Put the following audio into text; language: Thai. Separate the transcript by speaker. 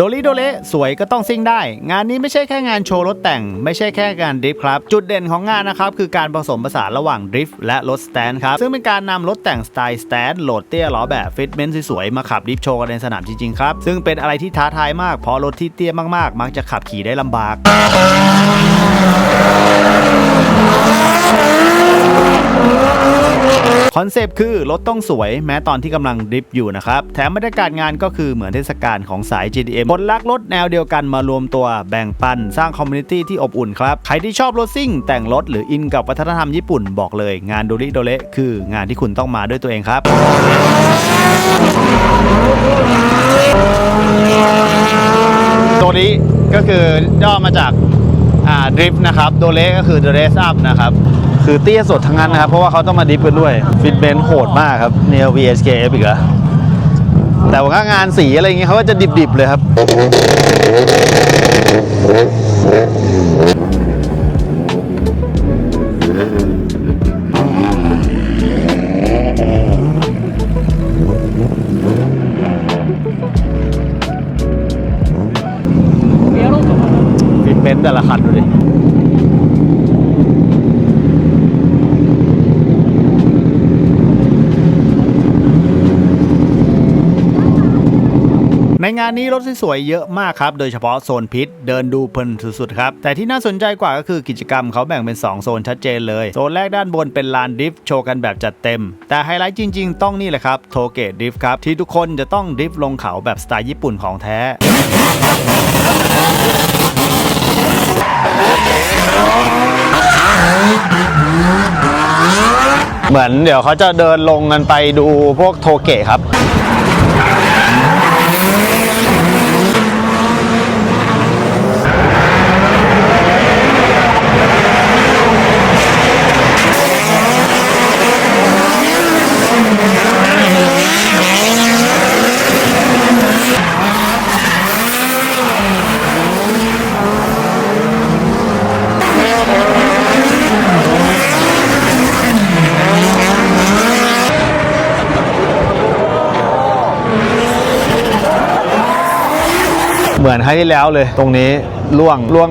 Speaker 1: โดลิโดเลสวยก็ต้องซิ่งได้ งานนี้ไม่ใช่แค่งานโชว์รถแต่ง ไม่ใช่แค่การดริฟท์ครับ จุดเด่นของงานนะครับ คือการผสมผสานระหว่างดริฟท์และรถสแตนครับ ซึ่งเป็นการนำรถแต่งสไตล์สแตนโหลดเตี้ยล้อแบบฟิตเมนต์สวยๆ มาขับดริฟท์โชว์กันในสนามจริงๆครับ ซึ่งเป็นอะไรที่ท้าทายมาก เพราะรถที่เตี้ยมากๆ มักจะขับขี่ได้ลำบาก อนเซปต์คือรถต้องสวยแม้ตอนที่กำลังดริฟต์อยู่นะครับ แถมบรรยากาศงานก็คือเหมือนเทศกาลของสาย GTM คนรักรถแนวเดียวกันมารวมตัวแบ่งปัน สร้างคอมมูนิตี้ที่อบอุ่นครับ ใครที่ชอบรถซิ่ง แต่งรถหรืออินกับวัฒนธรรมญี่ปุ่นบอกเลย งานโดริโดเละคืองานที่คุณต้องมาด้วยตัวเองครับ ตัวนี้ก็คือย่อมาจากดริฟต์นะครับโดเละก็คือ the race up นะครับ คือเตี้ยสดทั้งนั้นนะครับ เพราะว่าเขาต้องมาดิฟกันด้วยฟิตเบนโหดมากครับเน v VSKF อีกแล้วแต่ว่างานสีอะไรอย่างเงี้ยเขาก็จะดิบๆเลยครับ ฟิตเบนแต่ละคันดูดิ งานนี้รถสวยๆเยอะมากครับ โดยเฉพาะโซนพิษเดินดูเพลินสุดๆครับ แต่ที่น่าสนใจกว่าก็คือกิจกรรมเขาแบ่งเป็น 2 โซนชัดเจนเลย โซนแรกด้านบนเป็นลานดริฟท์โชว์กันแบบจัดเต็ม แต่ไฮไลท์จริงๆ ต้องนี่แหละครับโทเกตดริฟท์ครับ ที่ทุกคนจะต้องดริฟท์ลงเขาแบบสไตล์ญี่ปุ่นของแท้เหมือนเดี๋ยวเขาจะเดินลงกันไปดูพวกโทเกะครับ เหมือนครั้งที่แล้วเลย ตรงนี้ล่วงล่วง